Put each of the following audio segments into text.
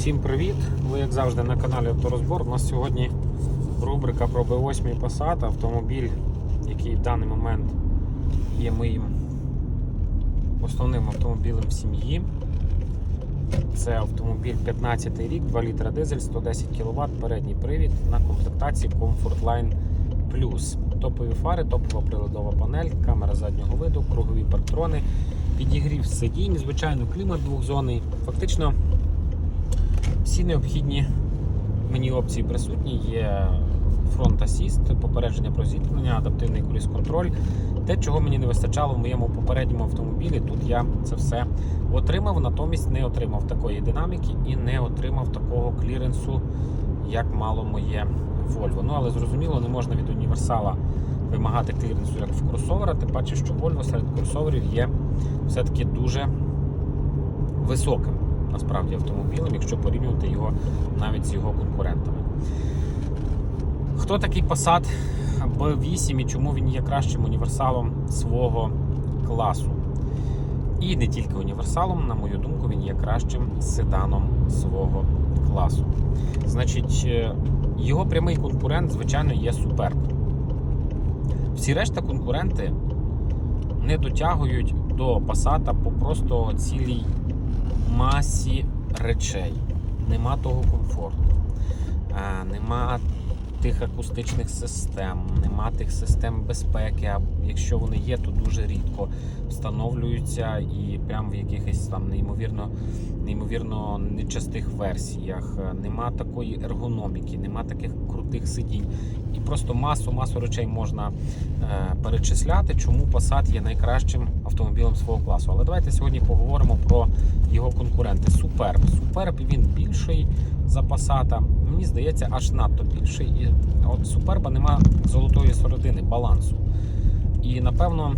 Всім привіт! Ви як завжди на каналі Авторозбор. У нас сьогодні рубрика про B8 Passat, автомобіль, який в даний момент є моїм основним автомобілем в сім'ї. Це автомобіль 15 рік, 2 літра дизель, 110 кВт, передній привід на комплектації Comfortline Plus. Топові фари, топова приладова панель, камера заднього виду, кругові парктрони, підігрів сидінь, звичайно, клімат двохзонний. Фактично всі необхідні мені опції присутні. Є фронт асіст, попередження про зіткнення, адаптивний круїз-контроль. Те, чого мені не вистачало в моєму попередньому автомобілі, тут я це все отримав, натомість не отримав такої динаміки і не отримав такого кліренсу, як мало моє Volvo. Ну але зрозуміло, не можна від універсала вимагати кліренсу як в кросовера, тим паче, що Volvo серед кросоверів є все-таки дуже високим насправді автомобілем, якщо порівнювати його навіть з його конкурентами. Хто такий Passat B8 і чому він є кращим універсалом свого класу? І не тільки універсалом, на мою думку, він є кращим седаном свого класу. Значить, е, його прямий конкурент, звичайно, є Superb. Всі решта конкуренти не дотягують до Passat по просто цілій масі речей. Нема того комфорту, е, нема тих акустичних систем, нема тих систем безпеки. Якщо вони є, то дуже рідко встановлюються і прямо в якихось там неймовірно, неймовірно нечастих версіях. Нема такої ергономіки, нема таких крутих сидінь. І просто масу масу речей можна е, перечисляти, чому Passat є найкращим автомобілем свого класу. Але давайте сьогодні поговоримо про його конкуренти. Superb. Superb він більший за Passat. Мені здається, аж надто більший. І от Superb нема золотої середини, балансу. І напевно,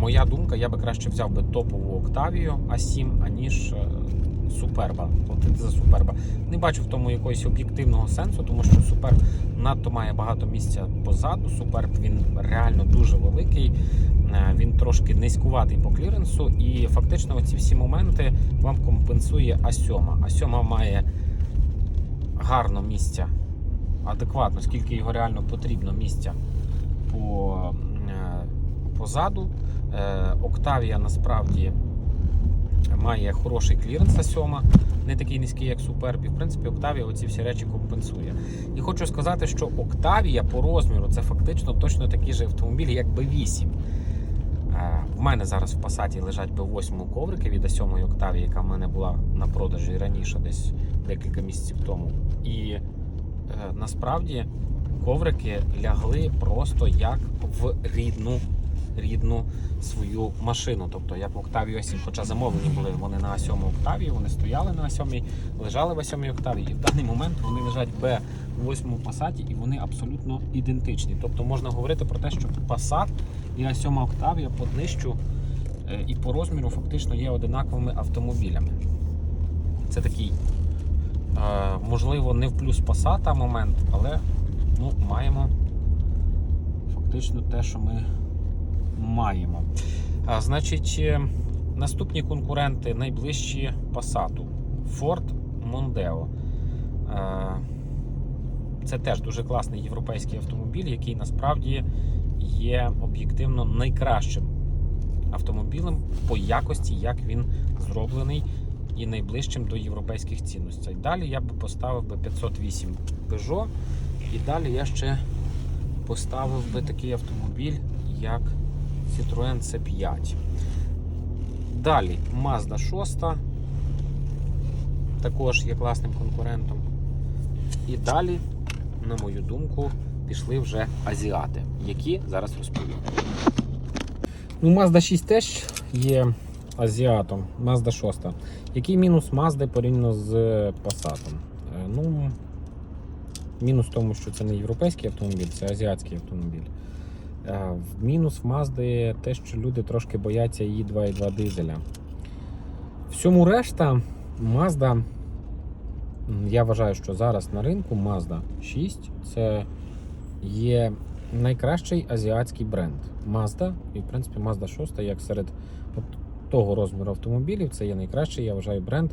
моя думка, я би краще взяв би топову Octavia A7, аніж е, Суперба. Платити за Суперба. Не бачу в тому якогось об'єктивного сенсу, тому що Суперб надто має багато місця позаду. Суперб він реально дуже великий. Е, Він трошки низькуватий по кліренсу, і фактично оці всі моменти вам компенсує А7. А7 має гарно місця, адекватно, скільки його реально потрібно місця по, е, позаду. Е, Октавія насправді має хороший кліренс А7, не такий низький, як Superb. І в принципі, Октавія оці всі речі компенсує. І хочу сказати, що Октавія по розміру це фактично точно такий же автомобіль, як B8. Е, В мене зараз в Passat лежать B8 коврики від А7 Октавії, яка в мене була на продажі раніше, десь декілька місяців тому. І е, насправді коврики лягли просто як в рідну рідну свою машину. Тобто як в Octavia 7, хоча замовлені були вони на А7 Octavia, вони стояли на А7, лежали в А7 Octavia, і в даний момент вони лежать в B8 Passat і вони абсолютно ідентичні. Тобто можна говорити про те, що Passat і А7 Octavia по днищу е, і по розміру фактично є одинаковими автомобілями. Це такий, е, можливо, не в плюс Passat момент, але ну, маємо фактично те, що ми маємо. А, значить, е, наступні конкуренти найближчі Passat. Ford Mondeo. Це теж дуже класний європейський автомобіль, який насправді є об'єктивно найкращим автомобілем по якості, як він зроблений, і найближчим до європейських цінностей. Далі я би поставив би 508 Peugeot, і далі я ще поставив би такий автомобіль, як Citroen C5. Далі Mazda 6 також є класним конкурентом. І далі, на мою думку, пішли вже азіати, які зараз розповім. Ну, Mazda 6 теж є азіатом, Mazda 6. Який мінус Mazda порівняно з Passat? Е, Ну, мінус в тому, що це не європейський автомобіль, це азіатський автомобіль. Мінус в Mazda те, що люди трошки бояться її 2.2 дизеля. Всьому решта, Mazda, я вважаю, що зараз на ринку Mazda 6 це є найкращий азіатський бренд. Mazda, і в принципі Mazda 6 як серед от, того розміру автомобілів це є найкращий, я вважаю, бренд.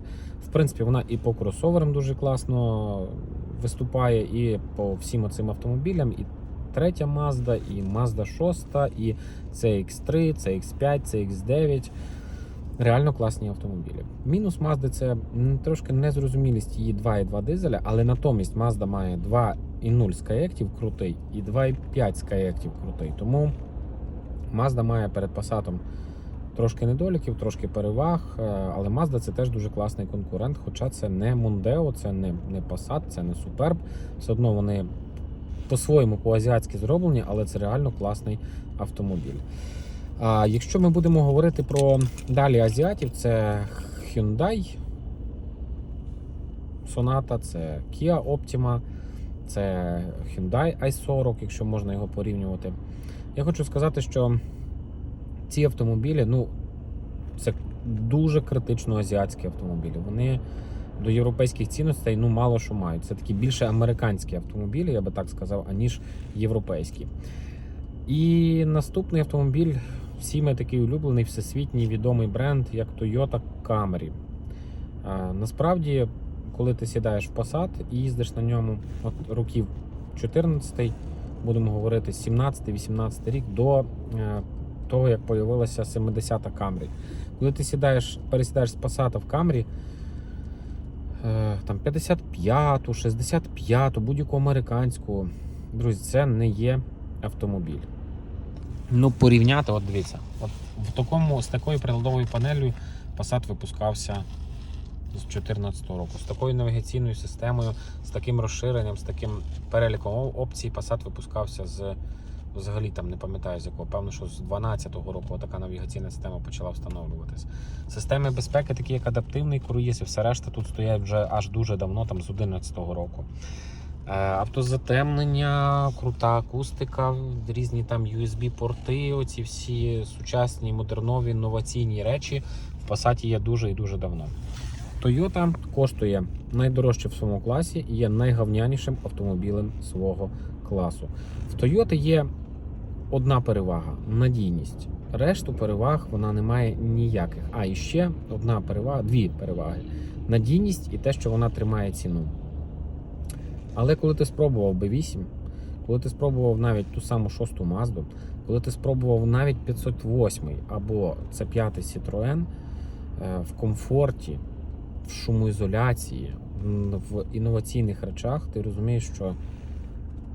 В принципі, вона і по кросоверам дуже класно виступає, і по всім оцим автомобілям. І третя Mazda, і Mazda 6, і CX3, CX5, CX9. Реально класні автомобілі. Мінус Mazda це трошки незрозумілість її 2,2 дизеля, але натомість Mazda має 2,0 Skyactiv крутий і 2,5 Skyactiv крутий. Тому Mazda має перед Passat трошки недоліків, трошки переваг, е, але Mazda це теж дуже класний конкурент. Хоча це не Mondeo, це не, не Passat, це не Superb. Все одно вони по-своєму по-азіатськи зроблені, але це реально класний автомобіль. А якщо ми будемо говорити про далі азіатів, це Hyundai Sonata, це Kia Optima, це Hyundai i40, якщо можна його порівнювати. Я хочу сказати, що ці автомобілі, ну, це дуже критично азіатські автомобілі. Вони до європейських цінностей ну, мало що мають. Це такі більше американські автомобілі, я би так сказав, аніж європейські. І наступний автомобіль, всіми такий улюблений, всесвітній відомий бренд, як Toyota Camry. А, насправді, коли ти сідаєш в Passat і їздиш на ньому от років 14, будемо говорити, 17-18 рік до е, того, як появилася 70-та Camry. Коли ти сідаєш, пересідаєш з Passat в Camry, е, там 55-ту, 65-ту, будь-яку американську, друзі, це не є автомобіль. Ну, порівняти, от дивіться, от в такому, з такою приладовою панелью Passat випускався з 2014 року. З такою навігаційною системою, з таким розширенням, з таким переліком опцій Passat випускався з взагалі там не пам'ятаю з якого, певно, що з 2012 року така навігаційна система почала встановлюватись. Системи безпеки, такі як адаптивний круїз і все решта тут стоять вже аж дуже давно, там з 2011 року. Е, Автозатемнення, крута акустика, різні там USB-порти, оці всі сучасні, модернові, інноваційні речі в Passat є дуже і дуже давно. Toyota коштує найдорожче в своєму класі і є найгавнянішим автомобілем свого класу. В Toyota є одна перевага надійність. Решту переваг вона не має ніяких. А і ще одна перевага, дві переваги: надійність і те, що вона тримає ціну. Але коли ти спробував B8, коли ти спробував навіть ту саму шосту Mazda, коли ти спробував навіть 508 або це 5 Citroën е, в комфорті, в шумоізоляції, в інноваційних речах, ти розумієш, що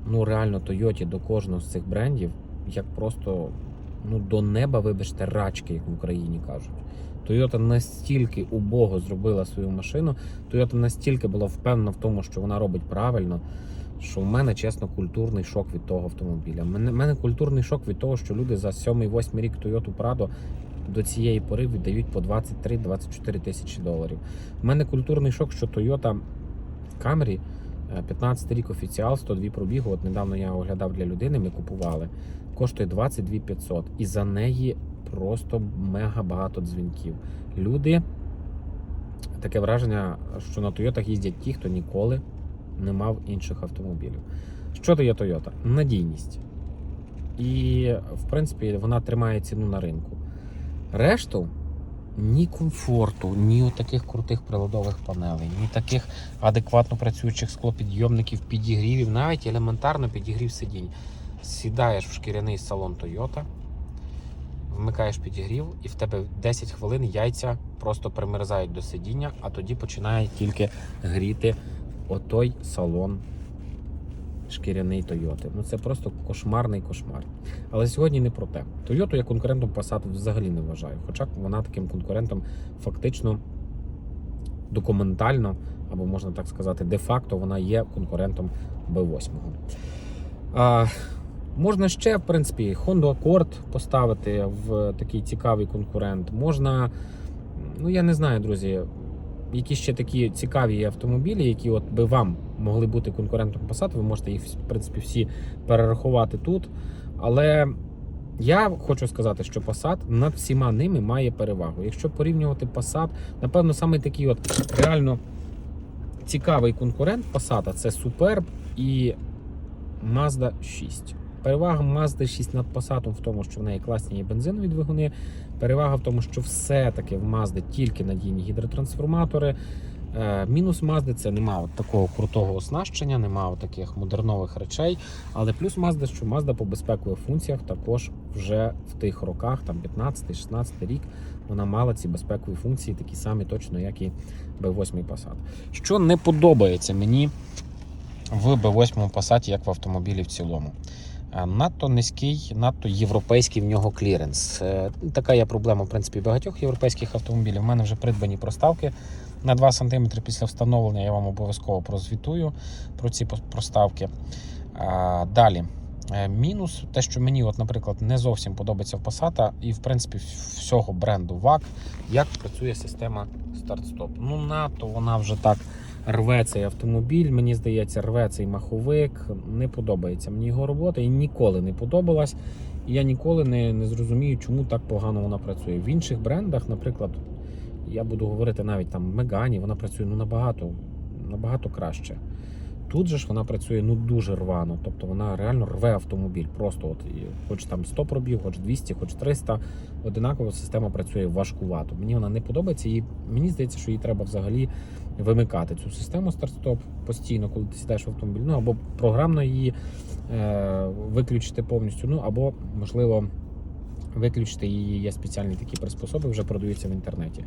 ну реально Toyota до кожного з цих брендів як просто ну, до неба, вибачте, рачки, як в Україні кажуть. Toyota настільки убого зробила свою машину, Toyota настільки була впевнена в тому, що вона робить правильно, що в мене, чесно, культурний шок від того автомобіля. У мене, мене культурний шок від того, що люди за 7-8 рік Toyota Prado до цієї пори віддають по 23-24 тисячі доларів. У мене культурний шок, що Toyota Camry, 15 рік офіціал, 102 пробігу. От недавно я оглядав для людини, ми купували. Коштує 22 500. І за неї просто мега багато дзвінків. Люди, таке враження, що на Тойотах їздять ті, хто ніколи не мав інших автомобілів. Що дає Toyota? Надійність. І, в принципі, вона тримає ціну на ринку. Решту ні комфорту, ні таких крутих приладових панелей, ні таких адекватно працюючих склопідйомників, підігрівів, навіть елементарно підігрів сидінь. Сідаєш в шкіряний салон Toyota, вмикаєш підігрів, і в тебе 10 хвилин яйця просто примерзають до сидіння, а тоді починає тільки гріти отой салон шкіряний Toyota. Ну це просто кошмарний кошмар. Але сьогодні не про те. Toyota я конкурентом Passat взагалі не вважаю. Хоча вона таким конкурентом фактично документально, або можна так сказати, де-факто вона є конкурентом B8. А, можна ще, в принципі, Honda Accord поставити в такий цікавий конкурент. Можна, ну я не знаю, друзі, які ще такі цікаві автомобілі, які от би вам могли бути конкурентом Passat, ви можете їх, в принципі, всі перерахувати тут. Але я хочу сказати, що Passat над всіма ними має перевагу. Якщо порівнювати Passat, напевно, саме такий от реально цікавий конкурент Passat це Superb і Mazda 6. Перевага Mazda 6 над Passat в тому, що в неї класні є бензинові двигуни. Перевага в тому, що все-таки в Mazda тільки надійні гідротрансформатори. Е, Мінус Mazda це немає такого крутого оснащення, немає таких модернових речей. Але плюс Mazda, що Mazda по безпекових функціях також вже в тих роках, там 15-16 рік, вона мала ці безпекові функції, такі самі точно, як і B8 Passat. Що не подобається мені в B8 Passat, як в автомобілі в цілому. Е, Надто низький, надто європейський в нього кліренс. Е, Така є проблема, в принципі, багатьох європейських автомобілів. У мене вже придбані проставки на 2 см після встановлення. Я вам обов'язково прозвітую про ці проставки. Далі. Е, Мінус, те, що мені, от, наприклад, не зовсім подобається в Passat і в принципі всього бренду VAG, як працює система старт-стоп. Ну, надто вона вже так рве цей автомобіль. Мені здається, рве цей маховик. Не подобається мені його робота і ніколи не подобалась. І я ніколи не, не зрозумію, чому так погано вона працює. В інших брендах, наприклад, я буду говорити навіть там Мегані, вона працює ну набагато, набагато краще. Тут же ж вона працює ну дуже рвано, тобто вона реально рве автомобіль. Просто от хоч там 100 пробіг, хоч 200, хоч 300, одинаково система працює важкувато. Мені вона не подобається, і мені здається, що їй треба взагалі вимикати цю систему старт-стоп постійно, коли ти сідаєш в автомобіль. Ну або програмно її е, виключити повністю, ну або можливо. Виключити її є спеціальні такі приспособи, вже продаються в інтернеті.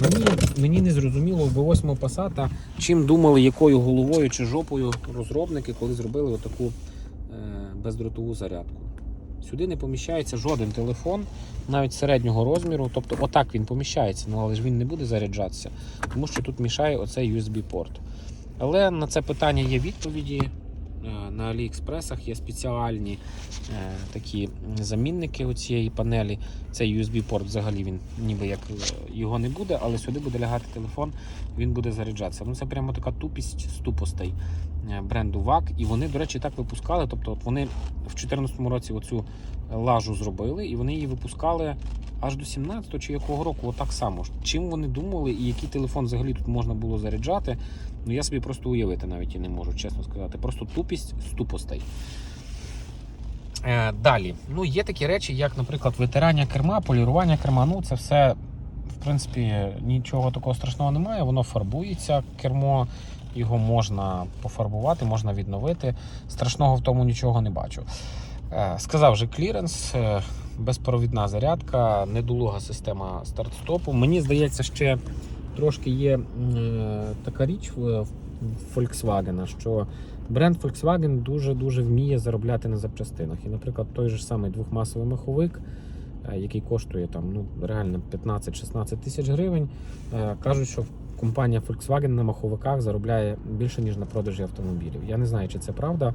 Мені, мені не зрозуміло в B8 Passat, чим думали, якою головою чи жопою розробники, коли зробили отаку е, бездротову зарядку. Сюди не поміщається жоден телефон, навіть середнього розміру. Тобто, отак він поміщається, ну але ж він не буде заряджатися, тому що тут мішає оцей USB-порт. Але на це питання є відповіді. Е, На Аліекспресах є спеціальні е, такі замінники цієї панелі. Цей USB-порт взагалі він ніби як е, його не буде, але сюди буде лягати телефон, він буде заряджатися. Ну це прямо така тупість з тупостей бренду VAG. І вони, до речі, так випускали. Тобто, от вони в 2014 році оцю лажу зробили, і вони її випускали аж до 17-го чи якого року, отак само. Чим вони думали і який телефон взагалі тут можна було заряджати, ну я собі просто уявити навіть і не можу, чесно сказати. Просто тупість з тупостей. Е, далі, ну є такі речі, як, наприклад, витирання керма, полірування керма. Ну, це все, в принципі, нічого такого страшного немає. Воно фарбується кермо, його можна пофарбувати, можна відновити. Страшного в тому нічого не бачу. Е, Сказав же кліренс, е, безпровідна зарядка, недолуга система старт-стопу. Мені здається, ще трошки є е, така річ в Volkswagen, що бренд Volkswagen дуже-дуже вміє заробляти на запчастинах. І, наприклад, той же самий двохмасовий маховик, який коштує там, ну, реально 15-16 тисяч гривень, кажуть, що компанія Volkswagen на маховиках заробляє більше, ніж на продажі автомобілів. Я не знаю, чи це правда.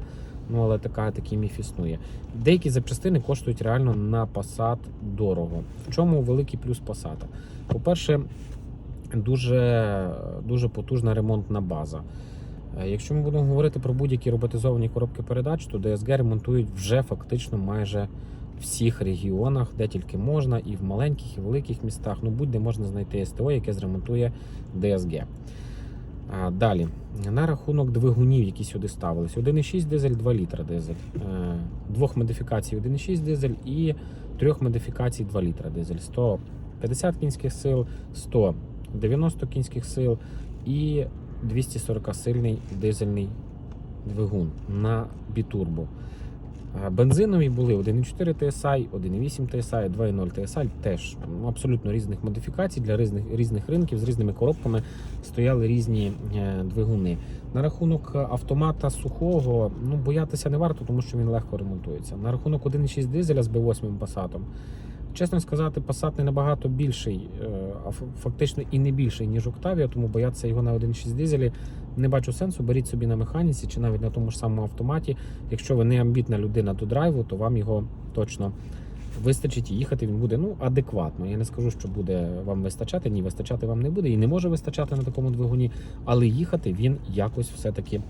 Ну, але така, такий міф існує. Деякі запчастини коштують реально на Passat дорого. В чому великий плюс Passat? По-перше, дуже, дуже потужна ремонтна база. Е, Якщо ми будемо говорити про будь-які роботизовані коробки передач, то DSG ремонтують вже фактично майже всіх регіонах, де тільки можна, і в маленьких, і великих містах. Ну, будь-де можна знайти СТО, яке зремонтує DSG. А, Далі, на рахунок двигунів, які сюди ставились. 1,6 дизель, 2 літра дизель. Е, Двох модифікацій 1,6 дизель і трьох модифікацій 2 літра дизель. 150 кінських сил, 190 кінських сил і 240 сильний дизельний двигун на бітурбо. Бензинові були 1,4 TSI, 1,8 TSI, 2,0 TSI, теж абсолютно різних модифікацій для різних, різних ринків з різними коробками стояли різні е, двигуни. На рахунок автомата сухого, ну боятися не варто, тому що він легко ремонтується. На рахунок 1,6 дизеля з B8 Passat, чесно сказати, Passat не набагато більший, е, а фактично і не більший, ніж Octavia, тому боятися його на 1,6 дизелі не бачу сенсу. Беріть собі на механіці чи навіть на тому ж самому автоматі. Якщо ви не амбітна людина до драйву, то вам його точно вистачить і їхати він буде ну, адекватно. Я не скажу, що буде вам вистачати, ні, вистачати вам не буде і не може вистачати на такому двигуні, але їхати він якось все-таки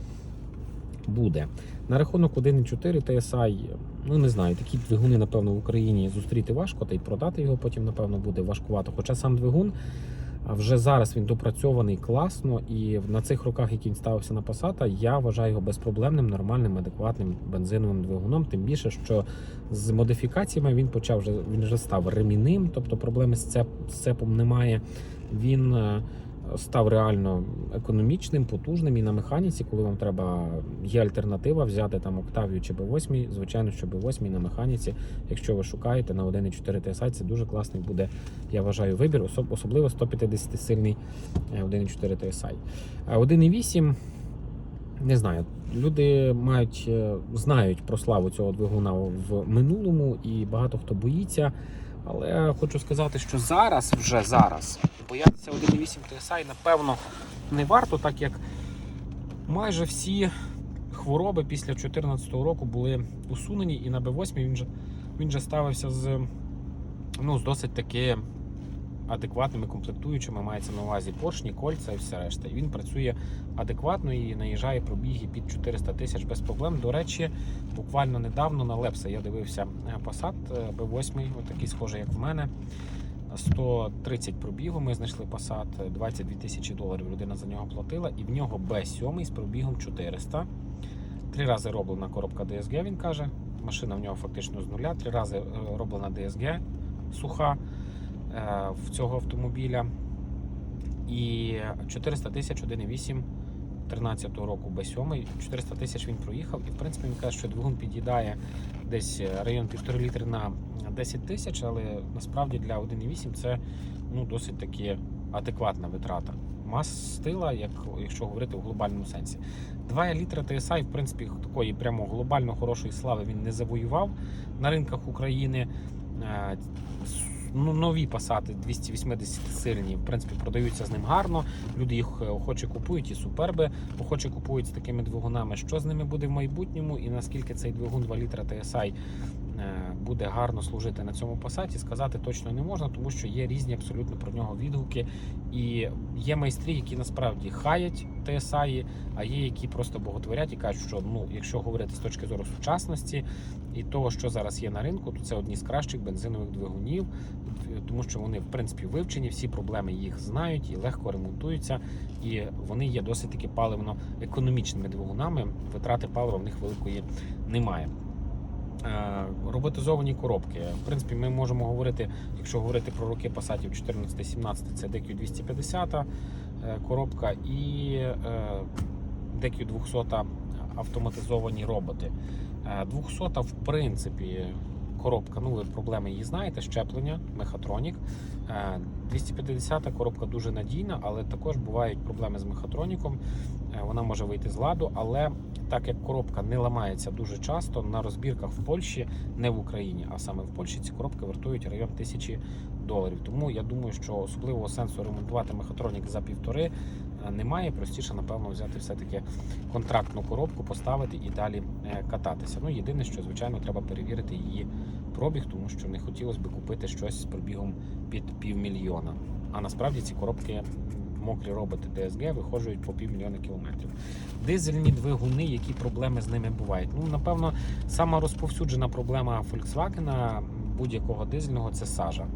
буде. На рахунок 1.4 TSI, ну не знаю, такі двигуни, напевно, в Україні зустріти важко, та й продати його потім, напевно, буде важкувато. Хоча сам двигун вже зараз він допрацьований класно, і на цих роках, які він ставився на Passat, я вважаю його безпроблемним, нормальним, адекватним бензиновим двигуном. Тим більше, що з модифікаціями він почав вже він вже став ремінним, тобто проблеми з цепом немає. Він е, став реально економічним, потужним і на механіці, коли вам треба є альтернатива взяти там Octavia чи B8, звичайно, що B8 на механіці, якщо ви шукаєте на 1.4 TSI, це дуже класний буде, я вважаю, вибір, особ- особливо 150 сильний 1.4 TSI. А 1.8 не знаю, люди мають е, знають про славу цього двигуна в минулому, і багато хто боїться. Але хочу сказати, що зараз, вже зараз, боятися 1.8 TSI, напевно, не варто, так як майже всі хвороби після 2014 року були усунені, і на B8 він же, він же ставився з, ну, з досить таки адекватними комплектуючими, мається на увазі поршні, кольця і все решта. І він працює адекватно і наїжджає пробіги під 400 тисяч без проблем. До речі, буквально недавно на Лепса я дивився е, Passat е, B8, отакий схожий, як в мене. 130 пробігу. Ми знайшли Passat, 22 тисячі доларів людина за нього платила, і в нього B7 з пробігом 400. Три рази роблена коробка DSG, він каже. Машина в нього фактично з нуля. Три рази е, роблена DSG суха е, в цього автомобіля. І 400 тисяч 1,8 13 року B7. 400 тисяч він проїхав. І в принципі він каже, що двигун під'їдає десь е, район 1,5 літри на 10 тисяч, але насправді для 1,8 це ну, досить таки адекватна витрата. Мастила, як, якщо говорити в глобальному сенсі. 2 літри TSI, в принципі, такої прямо глобально хорошої слави він не завоював на ринках України. Ну, нові пасати 280 сильні, в принципі, продаються з ним гарно. Люди їх е, охоче купують, і суперби охоче купують з такими двигунами. Що з ними буде в майбутньому, і наскільки цей двигун 2 літра TSI буде гарно служити на цьому пасаті, сказати точно не можна, тому що є різні абсолютно про нього відгуки. І є майстрі, які насправді хаять TSI, а є які просто боготворять і кажуть, що ну, якщо говорити з точки зору сучасності і того, що зараз є на ринку, то це одні з кращих бензинових двигунів, тому що вони в принципі вивчені, всі проблеми їх знають і легко ремонтуються, і вони є досить таки паливно економічними двигунами. Витрати палива в них великої немає. Е, Роботизовані коробки. В принципі, ми можемо говорити, якщо говорити про роки пасатів 14-17, це DQ250 е, коробка і е, DQ200 автоматизовані роботи. Е, 200 в принципі коробка, ну ви проблеми її знаєте, щеплення, мехатронік. Е, 250 коробка дуже надійна, але також бувають проблеми з мехатроніком. Е, Вона може вийти з ладу, але так як коробка не ламається дуже часто, на розбірках в Польщі, не в Україні, а саме в Польщі ці коробки вартують район тисячі доларів. Тому я думаю, що особливого сенсу ремонтувати мехатронік за півтори е, немає. Простіше, напевно, взяти все-таки контрактну коробку, поставити і далі е, кататися. Ну, єдине, що звичайно треба перевірити її пробіг, тому що не хотілося б купити щось з пробігом під півмільйона. А насправді ці коробки мокрі роботи DSG виходжують по півмільйона кілометрів. Дизельні двигуни, які проблеми з ними бувають. Ну, напевно, сама розповсюджена проблема Volkswagen будь-якого дизельного це сажа.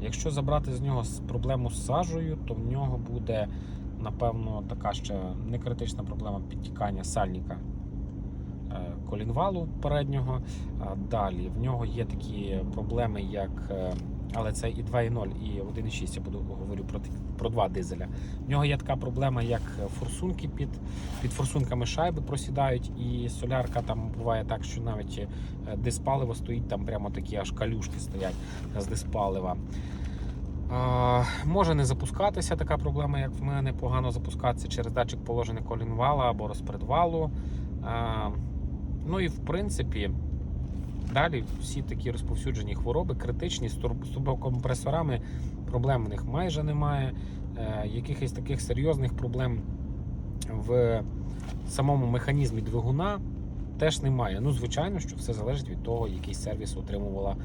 Якщо забрати з нього проблему з сажею, то в нього буде, напевно, така ще не критична проблема підтікання сальника е, колінвалу переднього. Далі в нього є такі проблеми, як. Але це і 2.0, і 1.6, я буду говорю про, про два дизеля. В нього є така проблема, як форсунки під, під форсунками шайби просідають, і солярка там буває так, що навіть е, диспаливо стоїть, там прямо такі аж калюшки стоять з диспалива. А, може не запускатися така проблема, як в мене, погано запускатися через датчик положення колінвала або розпредвалу. А, ну і в принципі, далі всі такі розповсюджені хвороби, критичні з турбокомпресорами проблем в них майже немає. Е, якихось таких серйозних проблем в самому механізмі двигуна теж немає. Ну, звичайно, що все залежить від того, який сервіс отримувала,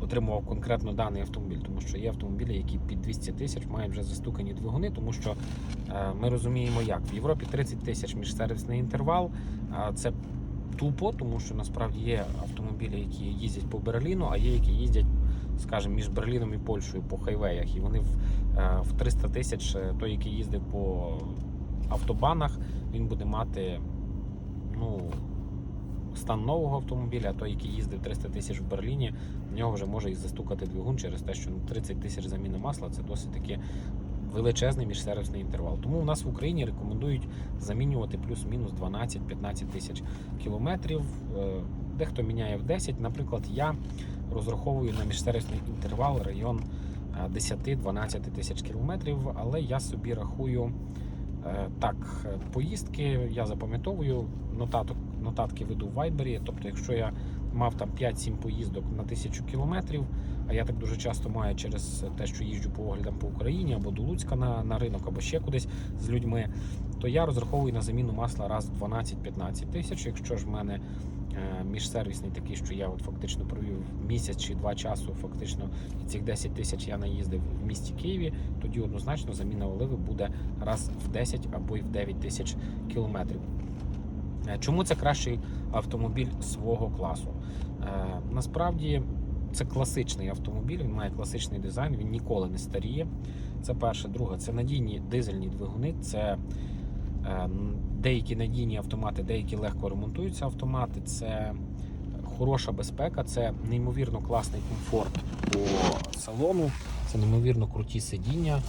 отримував конкретно даний автомобіль. Тому що є автомобілі, які під 200 тисяч мають вже застукані двигуни, тому що е, ми розуміємо, як в Європі 30 тисяч міжсервісний інтервал. Це тупо, тому що насправді є автомобілі, які їздять по Берліну, а є які їздять, скажімо, між Берліном і Польщею по хайвеях, і вони в е, в 300 тисяч е, той, який їздив по автобанах, він буде мати ну, стан нового автомобіля, а той, який їздив 300 тисяч в Берліні, в нього вже може і застукати двигун через те, що ну, 30 тисяч заміни масла це досить таки величезний міжсервісний інтервал. Тому у нас в Україні рекомендують замінювати плюс-мінус 12-15 тисяч кілометрів. Е, Дехто міняє в 10. Наприклад, я розраховую на міжсервісний інтервал район е, 10-12 тисяч кілометрів, але я собі рахую е, так, е, поїздки я запам'ятовую, нотаток, нотатки веду в Viber, тобто, якщо я мав там 5-7 поїздок на тисячу кілометрів, а я так дуже часто маю через те, що їжджу по оглядам по Україні або до Луцька на, на ринок, або ще кудись з людьми, то я розраховую на заміну масла раз в 12-15 тисяч. Якщо ж в мене е, міжсервісний такий, що я от фактично провів місяць чи два часу, фактично і цих 10 тисяч я наїздив в місті Києві, тоді однозначно заміна оливи буде раз в 10 або й в 9 тисяч кілометрів. Е, Чому це кращий автомобіль свого класу? Е, Насправді це класичний автомобіль, він має класичний дизайн, він ніколи не старіє. Це перше. Друге, це надійні дизельні двигуни, це е, деякі надійні автомати, деякі легко ремонтуються автомати, це хороша безпека, це неймовірно класний комфорт по салону, це неймовірно круті сидіння.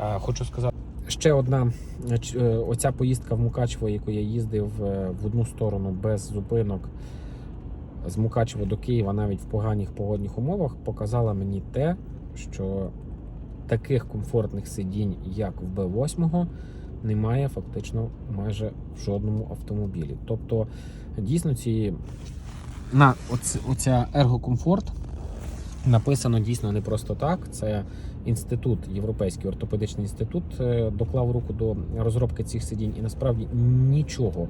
Е, Хочу сказати. Ще одна е, е, оця поїздка в Мукачево, яку я їздив е, в одну сторону без зупинок з Мукачева до Києва, навіть в поганих погодних умовах, показала мені те, що таких комфортних сидінь, як в Б8, немає фактично майже в жодному автомобілі. Тобто, дійсно, ці на оц, оця ергокомфорт написано дійсно не просто так. Це інститут, Європейський ортопедичний інститут, е, доклав руку до розробки цих сидінь, і насправді нічого,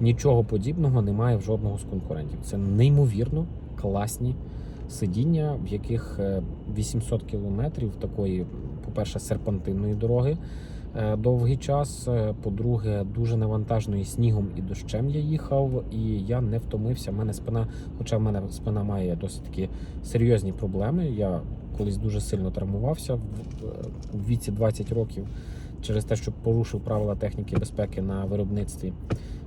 нічого подібного немає в жодного з конкурентів. Це неймовірно класні сидіння, в яких е, 800 кілометрів такої, по-перше, серпантинної дороги. е, Довгий час, Е, по-друге, дуже навантажної снігом і дощем я їхав, і я не втомився. У мене спина, хоча в мене спина має досить такі серйозні проблеми. Я колись дуже сильно травмувався в, в віці 20 років через те, що порушив правила техніки безпеки на виробництві.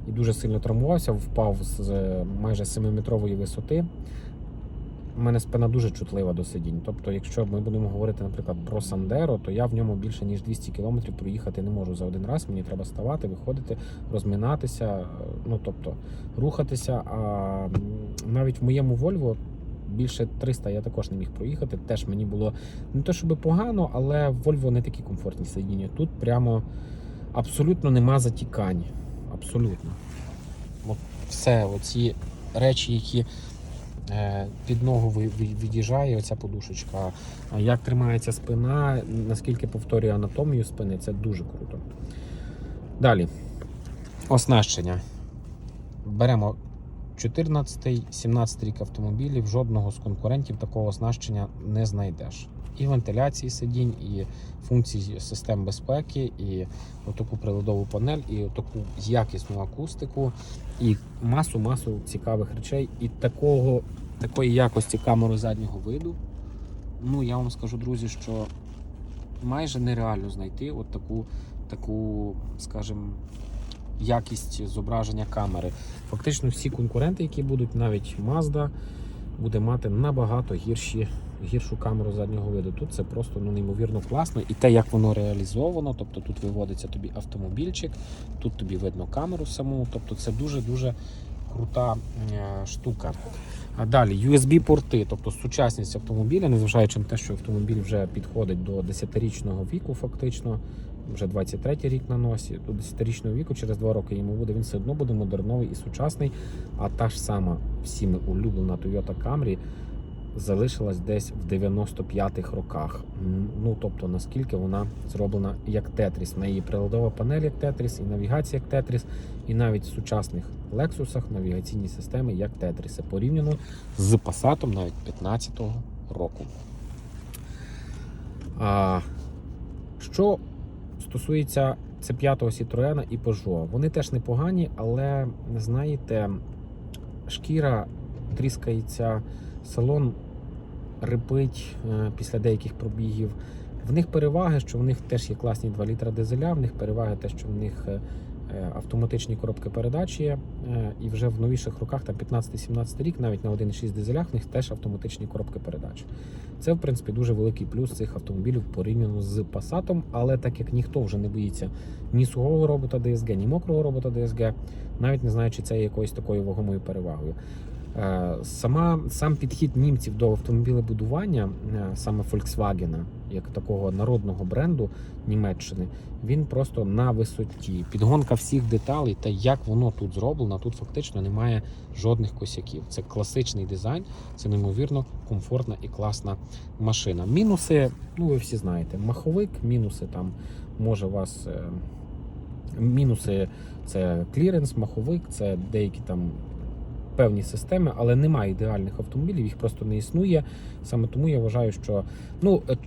І дуже сильно травмувався, впав з е, майже 7-метрової висоти. У мене спина дуже чутлива до сидінь. Тобто, якщо ми будемо говорити, наприклад, про Сандеро, то я в ньому більше ніж 200 кілометрів проїхати не можу за один раз. Мені треба ставати, виходити, розминатися, е, ну тобто рухатися. А навіть в моєму Вольво більше 300 я також не міг проїхати. Теж мені було не то, щоб погано, але Вольво не такі комфортні сидіння. Тут прямо абсолютно нема затікань. Абсолютно. От все, оці речі, які е, під ногу від'їжджає оця подушечка. Як тримається спина, наскільки повторює анатомію спини, це дуже круто. Далі. Оснащення. Беремо 14-17 рік автомобілів, жодного з конкурентів такого оснащення не знайдеш. І вентиляції сидінь, і функції систем безпеки, і отаку приладову панель, і таку якісну акустику, і масу-масу цікавих речей, і такого, такої якості камеру заднього виду. Ну, я вам скажу, друзі, що майже нереально знайти от таку, таку, скажімо, якість зображення камери. Фактично всі конкуренти, які будуть, навіть Mazda, буде мати набагато гірші, гіршу камеру заднього виду. Тут це просто ну, неймовірно класно. І те, як воно реалізовано, тобто тут виводиться тобі автомобільчик, тут тобі видно камеру саму. Тобто це дуже-дуже крута е, штука. А далі USB-порти, тобто сучасність автомобіля, незважаючи на те, що автомобіль вже підходить до 10-річного віку, фактично, вже 23-й рік на носі, до 10-річного віку, через 2 роки йому буде, він все одно буде модерновий і сучасний. А та ж сама всіми улюблена Toyota Camry залишилась десь в 95-х роках. Ну тобто, наскільки вона зроблена як Тетріс. На її приладова панель як Тетріс, і навігація як Тетріс, і навіть в сучасних Lexusах навігаційні системи як Тетріси, порівняно з Passat навіть 15-го року. А, що стосується C5 Citroën і Peugeot, вони теж непогані, але знаєте, шкіра тріскається, салон рипить е, після деяких пробігів. В них переваги, що в них теж є класні 2 літра дизеля, в них переваги те, що в них е, е, автоматичні коробки передач є. І вже в новіших роках, там 15-17 рік, навіть на 1,6 дизелях, в них теж автоматичні коробки передач. Це, в принципі, дуже великий плюс цих автомобілів порівняно з Passat, але так як ніхто вже не боїться ні сухого робота DSG, ні мокрого робота DSG, навіть не знаю, чи це є якоюсь такою вагомою перевагою. Е, Сама, сам підхід німців до автомобілебудування, е, саме Volkswagen, як такого народного бренду Німеччини, він просто на висоті. Підгонка всіх деталей та як воно тут зроблено, тут фактично немає жодних косяків. Це класичний дизайн, це неймовірно комфортна і класна машина. Мінуси, ну ви всі знаєте, маховик, мінуси там може вас. е, Мінуси це кліренс, маховик, це деякі там певні системи, але немає ідеальних автомобілів, їх просто не існує. Саме тому я вважаю, що ну, е,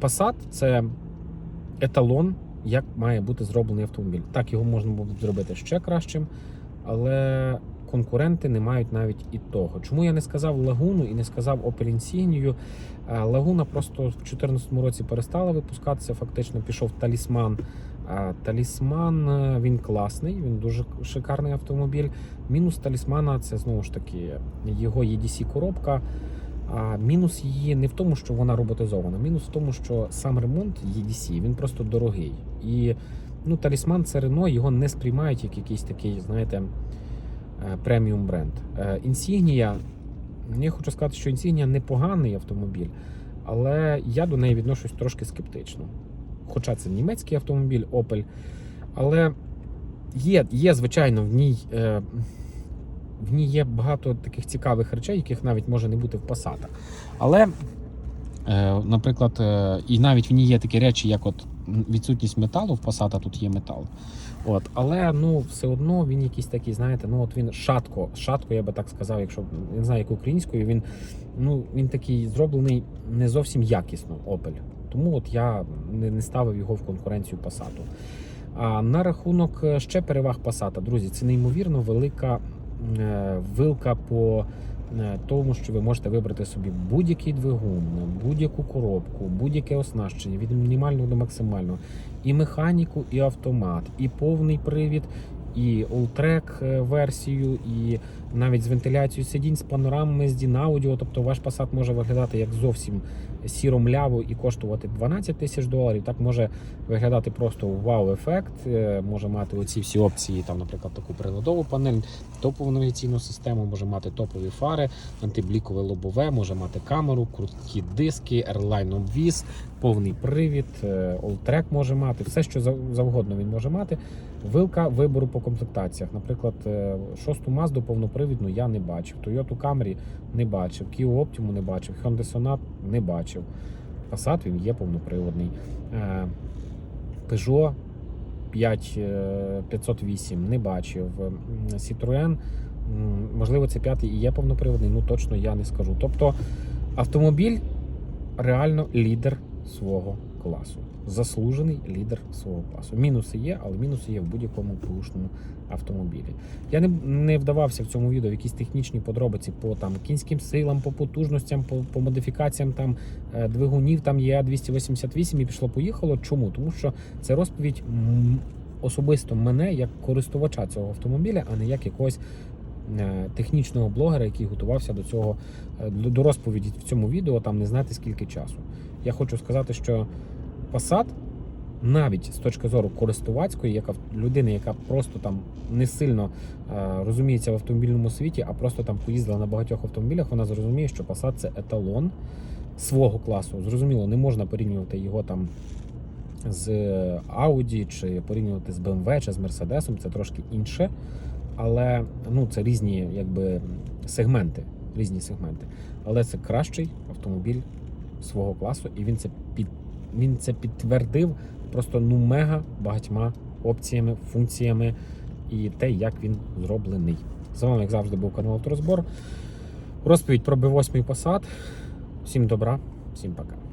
Passat це еталон, як має бути зроблений автомобіль. Так, його можна було зробити ще кращим, але конкуренти не мають навіть і того. Чому я не сказав Лагуну і не сказав Opel Insignia? Е, Лагуна просто в 2014 році перестала випускатися, фактично пішов талісман. Талісман е, він класний, він дуже шикарний автомобіль. Мінус талісмана це знову ж таки його EDC коробка. А мінус її не в тому, що вона роботизована. Мінус в тому, що сам ремонт EDC він просто дорогий. І ну, талісман це Рено, його не сприймають як якийсь такий, знаєте, е, преміум бренд. Е, Insignia, я хочу сказати, що Insignia непоганий автомобіль, але я до неї відношусь трошки скептично. Хоча це німецький автомобіль Opel. Але є, є звичайно, в ній. Е, в ній є багато таких цікавих речей, яких навіть може не бути в Passat. Але, наприклад, е, і навіть в ній є такі речі, як от відсутність металу, в Passat тут є метал. От, але ну, все одно він якийсь такий, знаєте, ну от він шатко, шатко, я би так сказав, якщо не знаю, як українською, він, ну, він такий зроблений не зовсім якісно, Opel. Тому от я не, не ставив його в конкуренцію Passat. А на рахунок е, ще переваг Passat, друзі, це неймовірно велика е, вилка по е, тому, що ви можете вибрати собі будь-який двигун, будь-яку коробку, будь-яке оснащення від мінімального до максимального, і механіку, і автомат, і повний привід, і е, версію, і навіть з вентиляцією сидінь, з панорамами, з Дінаудіо. Тобто ваш Passat може виглядати як зовсім сіромляво і коштувати 12 тисяч доларів. Так може виглядати просто вау-ефект, е, може мати оці всі опції, там, наприклад, таку приладову панель, топову навігаційну систему, може мати топові фари, антиблікове лобове, може мати камеру, круткі диски, Airline обвіз, повний привід, Alltrack може мати, все, що зав- завгодно він може мати. Вилка вибору по комплектаціях. Наприклад, е, шосту Mazda повнопривідну я не бачив, Toyota Camry не бачив, Kia Optima не бачив, Hyundai Sonata не бачив. Passat він є повноприводний. Е, Peugeot 5, е, 508 не бачив. Citroën, можливо, це п'ятий і є повноприводний, ну точно я не скажу. Тобто автомобіль реально лідер свого класу. Заслужений лідер свого класу. Мінуси є, але мінуси є в будь-якому бушному автомобілі. Я не, не вдавався в цьому відео в якісь технічні подробиці по там кінським силам, по потужностям, по, по модифікаціям там е, двигунів. Там є 288 і пішло поїхало. Чому? Тому що це розповідь особисто мене як користувача цього автомобіля, а не як якогось е, технічного блогера, який готувався до цього е, до розповіді в цьому відео. Там не знати скільки часу. Я хочу сказати, що Passat навіть з точки зору користувацької, як ав- людини, яка просто там не сильно е, розуміється в автомобільному світі, а просто там поїздила на багатьох автомобілях, вона зрозуміє, що Passat це еталон свого класу. Зрозуміло, не можна порівнювати його там з Audi чи порівнювати з BMW чи з Mercedes, це трошки інше. Але ну, це різні якби, сегменти. Різні сегменти. Але це кращий автомобіль свого класу, і він це він це підтвердив просто ну мега багатьма опціями, функціями і те, як він зроблений. З вами, як завжди, був канал Авторозбор. Розповідь про B8 Passat. Всім добра, всім пока.